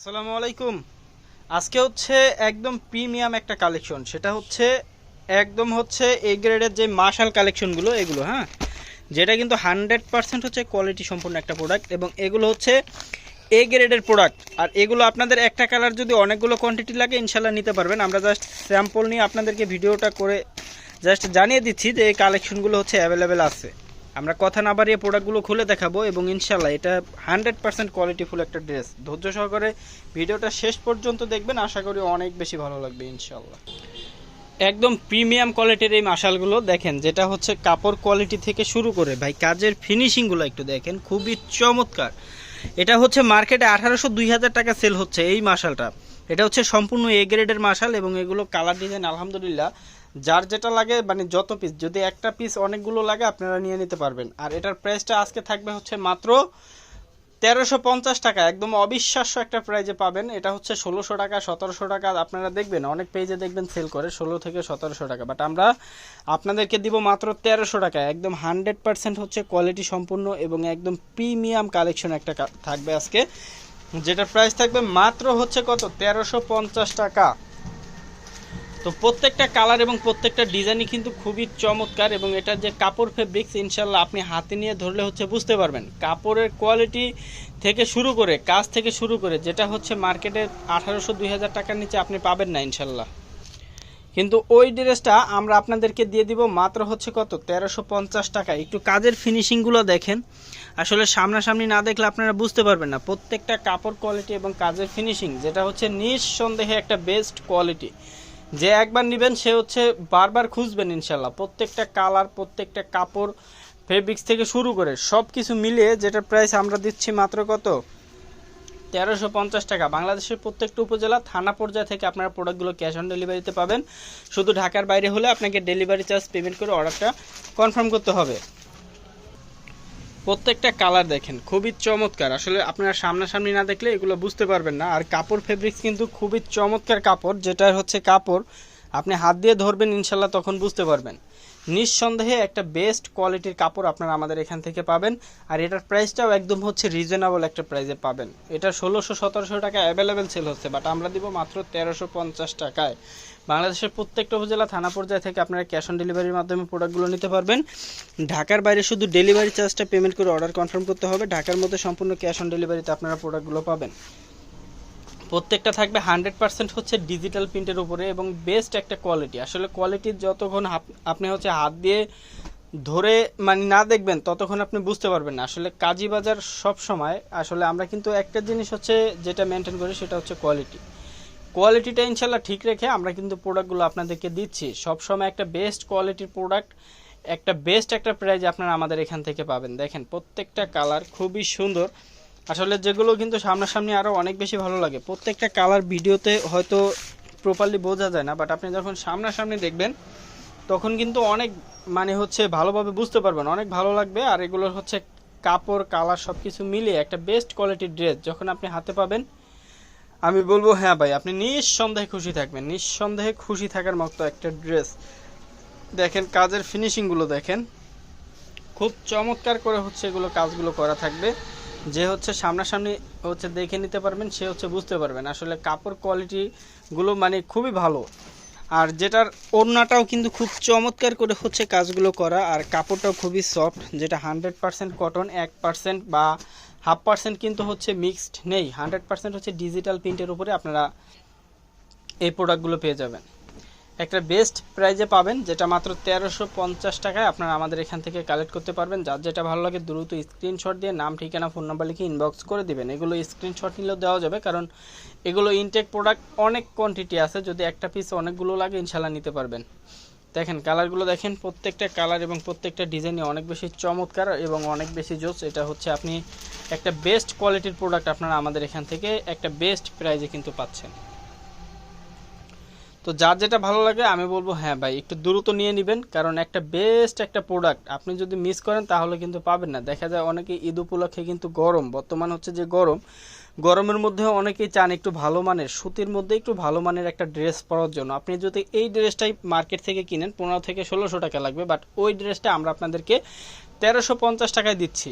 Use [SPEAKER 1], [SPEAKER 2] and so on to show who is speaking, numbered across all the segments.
[SPEAKER 1] আসসালামু আলাইকুম। আজকে হচ্ছে একদম প্রিমিয়াম একটা কালেকশন। সেটা হচ্ছে, একদম হচ্ছে এ গ্রেডের যে মার্শাল কালেকশনগুলো, এগুলো হ্যাঁ? যেটা কিন্তু হান্ড্রেড পার্সেন্ট হচ্ছে কোয়ালিটি সম্পূর্ণ একটা প্রোডাক্ট এবং এগুলো হচ্ছে এ গ্রেডের প্রোডাক্ট আর এগুলো আপনাদের একটা কালার যদি অনেকগুলো কোয়ান্টিটি লাগে ইনশাল্লাহ নিতে পারবেন। আমরা জাস্ট স্যাম্পল নিয়ে আপনাদেরকে ভিডিওটা করে জাস্ট জানিয়ে দিচ্ছি যে এই কালেকশনগুলো হচ্ছে অ্যাভেলেবেল আছে। আমরা কথা না বাড়িয়ে প্রোডাক্টগুলো খুলে দেখাবো এবং ইনশাল্লাহ এটা হান্ড্রেড পার্সেন্ট কোয়ালিটিফুল একটা ড্রেস ধৈর্য সহকারে ভিডিওটা শেষ পর্যন্ত দেখবেন, আশা করি অনেক বেশি ভালো লাগবে ইনশাল্লাহ একদম প্রিমিয়াম কোয়ালিটির এই মাশালগুলো দেখেন, যেটা হচ্ছে কাপড় কোয়ালিটি থেকে শুরু করে, ভাই কাজের ফিনিশিংগুলো একটু দেখেন, খুবই চমৎকার। এটা হচ্ছে মার্কেটে আঠারোশো দুই হাজার টাকা সেল হচ্ছে এই মাশালটা। এটা হচ্ছে সম্পূর্ণ এ গ্রেডের মাশাল এবং এগুলো কালার ডিজাইন আলহামদুলিল্লাহ। যার যেটা লাগে মানে যত পিস যদি একটা পিস অনেকগুলো লাগে, আপনারা নিয়ে নিতে পারবেন। আর এটার প্রাইসটা আজকে থাকবে হচ্ছে মাত্র তেরোশো পঞ্চাশ টাকা। একদম অবিশ্বাস্য একটা প্রাইজে পাবেন। এটা হচ্ছে ষোলোশো টাকা, সতেরোশো টাকা। আপনারা দেখবেন, অনেক পেজে দেখবেন সেল করে, ষোলো থেকে সতেরোশো টাকা। বাট আমরা আপনাদেরকে দিব মাত্র তেরোশো টাকা। একদম হান্ড্রেড পার্সেন্ট হচ্ছে কোয়ালিটি সম্পূর্ণ এবং একদম প্রিমিয়াম কালেকশন একটা থাকবে আজকে। যেটা প্রাইস থাকবে মাত্র হচ্ছে কত? তেরোশো পঞ্চাশ টাকা। তো প্রত্যেকটা কালার এবং প্রত্যেকটা ডিজাইনই কিন্তু খুবই চমৎকার এবং এটার যে কাপড় ফেব্রিক্স ইনশাল্লাহ আপনি হাতে নিয়ে ধরলে হচ্ছে বুঝতে পারবেন। কাপড়ের কোয়ালিটি থেকে শুরু করে, কাজ থেকে শুরু করে, যেটা হচ্ছে মার্কেটে আঠারোশো দুই হাজার টাকার নিচে আপনি পাবেন না ইনশাল্লাহ কিন্তু ওই ড্রেসটা আমরা আপনাদেরকে দিয়ে দিব মাত্র হচ্ছে কত? তেরোশো পঞ্চাশ টাকা। একটু কাজের ফিনিশিংগুলো দেখেন। আসলে সামনাসামনি না দেখলে আপনারা বুঝতে পারবেন না। প্রত্যেকটা কাপড় কোয়ালিটি এবং কাজের ফিনিশিং যেটা হচ্ছে নিঃসন্দেহে একটা বেস্ট কোয়ালিটি যে একবার নেবেন, সে হচ্ছে বারবার খুঁজবেন ইনশাল্লাহ। প্রত্যেকটা কালার, প্রত্যেকটা কাপড় ফেব্রিক্স থেকে শুরু করে সব কিছু মিলিয়ে যেটার প্রাইস আমরা দিচ্ছি মাত্র কত? তেরোশো পঞ্চাশ টাকা। বাংলাদেশের প্রত্যেকটা উপজেলা থানা পর্যায়ে থেকে আপনারা প্রোডাক্টগুলো ক্যাশ অন ডেলিভারিতে পাবেন। শুধু ঢাকার বাইরে হলে আপনাকে ডেলিভারি চার্জ পেমেন্ট করে অর্ডারটা কনফার্ম করতে হবে। প্রত্যেকটা কালার দেখেন, খুবই চমৎকার। আসলে আপনারা সামনাসামনি না দেখলে এগুলো বুঝতে পারবেন না। আর কাপড় ফেব্রিক্স কিন্তু খুবই চমৎকার কাপড় যেটা হচ্ছে কাপড়। আপনি হাত দিয়ে ধরবেন, ইনশাল্লাহ তখন বুঝতে পারবেন। নিঃসন্দেহে একটা বেস্ট কোয়ালিটির কাপড় আপনারা আমাদের এখান থেকে পাবেন, আর এটার প্রাইসটাও একদম হচ্ছে রিজনেবল একটা প্রাইসে পাবেন। এটা ষোলোশো, সতেরোশো টাকা অ্যাভেলেবেল সেল হচ্ছে বাট আমরা দিব মাত্র তেরোশো পঞ্চাশ টাকায়। বাংলাদেশের প্রত্যেকটা উপজেলা, থানা পর্যায়ে থেকে আপনারা ক্যাশ অন ডেলিভারির মাধ্যমে প্রোডাক্টগুলো নিতে পারবেন। ঢাকার বাইরে শুধু ডেলিভারি চার্জটা পেমেন্ট করে অর্ডার কনফার্ম করতে হবে, ঢাকার মধ্যে সম্পূর্ণ ক্যাশ অন ডেলিভারিতে আপনারা প্রোডাক্টগুলো পাবেন। প্রত্যেকটা থাকবে হান্ড্রেড পার্সেন্ট হচ্ছে ডিজিটাল প্রিন্টের উপরে এবং বেস্ট একটা কোয়ালিটি। আসলে কোয়ালিটির যতক্ষণ আপনি হচ্ছে হাত দিয়ে ধরে মানে না দেখবেন, ততক্ষণ আপনি বুঝতে পারবেন না। আসলে কাজী বাজার সব সময়, আসলে আমরা কিন্তু একটা জিনিস হচ্ছে যেটা মেনটেন করি, সেটা হচ্ছে কোয়ালিটি কোয়ালিটিটা ইনশাল্লাহ ঠিক রেখে আমরা কিন্তু প্রোডাক্টগুলো আপনাদেরকে দিচ্ছি। সবসময় একটা বেস্ট কোয়ালিটির প্রোডাক্ট একটা বেস্ট একটা প্রাইজ আপনারা আমাদের এখান থেকে পাবেন। দেখেন, প্রত্যেকটা কালার খুবই সুন্দর। আসলে যেগুলো কিন্তু সামনাসামনি আরও অনেক বেশি ভালো লাগে। প্রত্যেকটা কালার ভিডিওতে হয়তো প্রপারলি বোঝা যায় না বাট আপনি যখন সামনাসামনি দেখবেন, তখন কিন্তু অনেক মানে হচ্ছে ভালোভাবে বুঝতে পারবেন, অনেক ভালো লাগবে। আর এগুলো হচ্ছে কাপড় কালার সব কিছু মিলিয়ে একটা বেস্ট কোয়ালিটির ড্রেস যখন আপনি হাতে পাবেন, আমি বলব হ্যাঁ ভাই, আপনি নিঃসন্দেহে খুশি থাকবেন। নিঃসন্দেহে খুশি থাকার মতো একটা ড্রেস দেখেন, কাজের ফিনিশিংগুলো দেখেন। খুব চমৎকার করে হচ্ছে এগুলো কাজগুলো করা থাকবে। যে হচ্ছে সামনাসামনি হচ্ছে দেখে নিতে পারবেন, সে হচ্ছে বুঝতে পারবেন। আসলে কাপড় কোয়ালিটিগুলো মানে খুবই ভালো। আর যেটার ওড়নাটাও কিন্তু খুব চমৎকার করে হচ্ছে কাজগুলো করা, আর কাপড়টাও খুবই সফট যেটা হান্ড্রেড পার্সেন্ট কটন এক পার্সেন্ট বা হাফ পার্সেন্ট কিন্তু হচ্ছে মিক্সড নেই। হান্ড্রেড পার্সেন্ট হচ্ছে ডিজিটাল প্রিন্টের উপরে আপনারা এই প্রোডাক্টগুলো পেয়ে যাবেন। একটা বেস্ট প্রাইজে পাবেন, যেটা মাত্র তেরোশো পঞ্চাশ টাকায় আপনারা আমাদের এখান থেকে কালেক্ট করতে পারবেন। যার যেটা ভালো লাগে দ্রুত স্ক্রিনশট দিয়ে নাম, ঠিকানা ফোন নাম্বার লিখে ইনবক্স করে দিবেন। এগুলো স্ক্রিনশট নিলেও দেওয়া যাবে, কারণ এগুলো ইনটেক প্রোডাক্ট অনেক কোয়ান্টিটি আছে। যদি একটা পিস অনেকগুলো লাগে ইনশাল্লাহ নিতে পারবেন। দেখেন কালারগুলো দেখেন, প্রত্যেকটা কালার এবং প্রত্যেকটা ডিজাইনই অনেক বেশি চমৎকার এবং অনেক বেশি জোস। এটা হচ্ছে আপনি একটা বেস্ট কোয়ালিটির প্রোডাক্ট আপনারা আমাদের এখান থেকে একটা বেস্ট প্রাইজে কিন্তু পাচ্ছেন। তো যার যেটা ভালো লাগে, আমি বলব হ্যাঁ ভাই, একটু দ্রুত নিয়ে নেবেন। কারণ একটা বেস্ট একটা প্রোডাক্ট আপনি যদি মিস করেন, তাহলে কিন্তু পাবেন না। দেখা যায় অনেকে ঈদ উপলক্ষে কিন্তু গরম, বর্তমান হচ্ছে যে গরম। গরমের মধ্যে অনেকেই চান একটু ভালো মানের, সুতির মধ্যে একটু ভালো মানের একটা ড্রেস পরার জন্য। আপনি যদি এই ড্রেসটাই মার্কেট থেকে কিনেন, পনেরো থেকে ষোলোশো টাকা লাগবে বাট ওই ড্রেসটা আমরা আপনাদেরকে তেরোশো পঞ্চাশ টাকায় দিচ্ছি।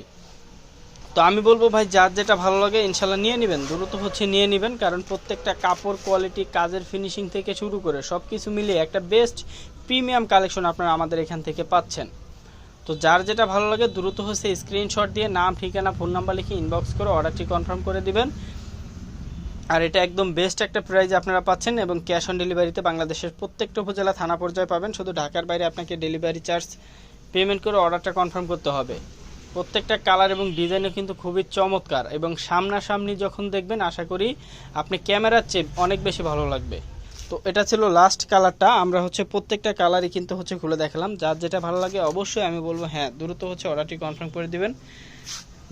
[SPEAKER 1] তো আমি বলব ভাই, যার যেটা ভালো লাগে ইনশাল্লাহ নিয়ে নেবেন। দ্রুত হচ্ছে নিয়ে নেবেন, কারণ প্রত্যেকটা কাপড় কোয়ালিটি কাজের ফিনিশিং থেকে শুরু করে সব কিছু মিলিয়ে একটা বেস্ট প্রিমিয়াম কালেকশন আপনারা আমাদের এখান থেকে পাচ্ছেন। তো যার যেটা ভালো লাগে দ্রুত হচ্ছে স্ক্রিনশট দিয়ে নাম, ঠিকানা ফোন নাম্বার লিখে ইনবক্স করে অর্ডারটি কনফার্ম করে দিবেন। আর এটা একদম বেস্ট একটা প্রাইজ আপনারা পাচ্ছেন এবং ক্যাশ অন ডেলিভারিতে বাংলাদেশের প্রত্যেকটা উপজেলা থানা পর্যায়ে পাবেন। শুধু ঢাকার বাইরে আপনাকে ডেলিভারি চার্জ পেমেন্ট করে অর্ডারটা কনফার্ম করতে হবে। প্রত্যেকটা কালার এবং ডিজাইনও কিন্তু খুবই চমৎকার এবং সামনাসামনি যখন দেখবেন, আশা করি আপনি ক্যামেরার চেয়ে অনেক বেশি ভালো লাগবে। তো এটা ছিল লাস্ট কালারটা, আমরা হচ্ছে প্রত্যেকটা কালারই কিন্তু হচ্ছে খুলে দেখালাম। যার যেটা ভালো লাগে অবশ্যই আমি বলব হ্যাঁ দ্রুত হচ্ছে অর্ডারটি কনফার্ম করে দিবেন।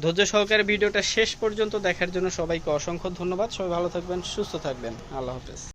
[SPEAKER 1] ধৈর্য সহকারে ভিডিওটা শেষ পর্যন্ত দেখার জন্য সবাইকে অসংখ্য ধন্যবাদ। সবাই ভালো থাকবেন, সুস্থ থাকবেন। আল্লাহ হাফেজ।